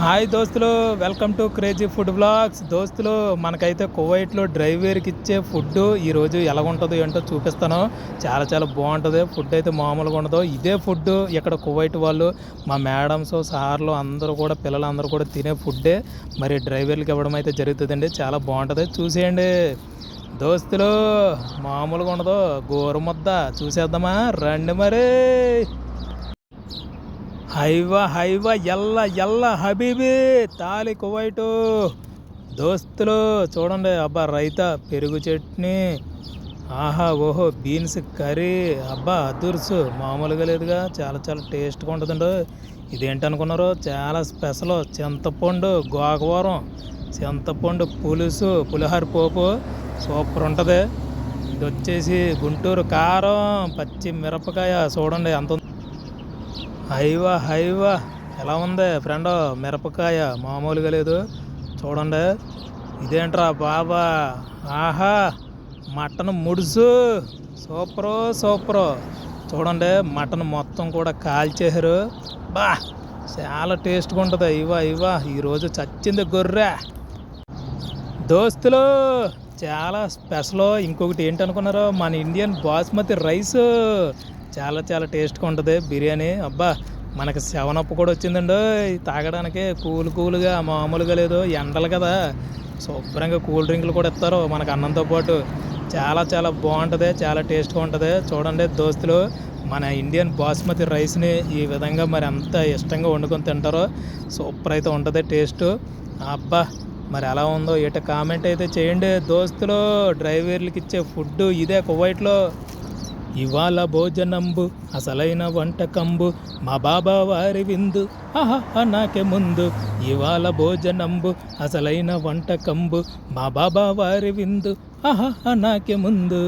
Hi దోస్తులు welcome to crazy food blogs. దోస్తులు మనకైతే కువైట్లో డ్రైవర్కి ఇచ్చే ఫుడ్ ఈరోజు ఎలా ఉంటుందో ఏంటో చూపిస్తాను. చాలా చాలా బాగుంటుంది. ఫుడ్ అయితే మామూలుగా ఉండదు. ఇదే ఫుడ్ ఇక్కడ కువైట్ వాళ్ళు మా మేడమ్స్ సార్లు అందరూ కూడా పిల్లలందరూ కూడా తినే ఫుడ్డే. మరి డ్రైవర్లకి ఇవ్వడం అయితే జరుగుతుందండి. చాలా బాగుంటుంది. చూసేయండి. దోస్తులు మామూలుగా ఉండదు. గోరుముద్ద చూసేద్దామా? రండి మరి. హైవ హైవ ఎల్ల ఎల్ల హబీబీ తాలి కువైటు. దోస్తులు చూడండి అబ్బా రైతా పెరుగు చట్నీ. ఆహా ఓహో బీన్స్ కర్రీ. అబ్బా అదుర్సు. మామూలుగా లేదుగా చాలా చాలా టేస్ట్గా ఉంటుందండి. ఇదేంటనుకున్నారు చాలా స్పెషల్. చింతపండు గోకవరం చింతపండు పులుసు పులిహోర పోపు. సూపర్ ఉంటుంది. ఇది వచ్చేసి గుంటూరు కారం పచ్చి మిరపకాయ. చూడండి ఎంత హైవా హైవా. ఎలా ఉంది ఫ్రెండ్? మిరపకాయ మామూలుగా లేదు. చూడండి. ఇదేంట్రా బాబా? ఆహా మటన్ ముడుసు. Super super. చూడండి మటన్ మొత్తం కూడా కాల్చేశారు. బా చాలా టేస్ట్గా ఉంటుంది. ఇవా ఇవా ఈరోజు చచ్చింది గొర్రె. దోస్తులు చాలా స్పెషల్. ఇంకొకటి ఏంటనుకున్నారు మన ఇండియన్ బాస్మతి రైస్. చాలా చాలా టేస్ట్గా ఉంటుంది. బిర్యానీ అబ్బా మనకి సెవెన్ కూడా వచ్చిందండి. తాగడానికి కూల్ కూల్గా మామూలుగా లేదు. ఎండలు కదా. శుభ్రంగా కూల్ డ్రింకులు కూడా ఇస్తారు. మనకు అన్నంతో పాటు చాలా చాలా బాగుంటుంది. చాలా టేస్ట్గా ఉంటుంది. చూడండి దోస్తులు మన ఇండియన్ బాస్మతి రైస్ని ఈ విధంగా మరి అంత ఇష్టంగా వండుకొని తింటారో సూపర్ అయితే ఉంటుంది టేస్ట్. అబ్బా మరి ఎలా ఉందో ఇటు కామెంట్ అయితే చేయండి. దోస్తులు డ్రైవర్లకి ఇచ్చే ఫుడ్ ఇదే కువైట్లో. ఇవాళ భోజనంబు అసలైన వంటకంబు మా బాబా వారి విందు. ఆహా నాకే ముందు. ఇవాళ భోజనంబు అసలైన వంటకంబు మా బాబా వారి విందు. ఆహా నాకే ముందు.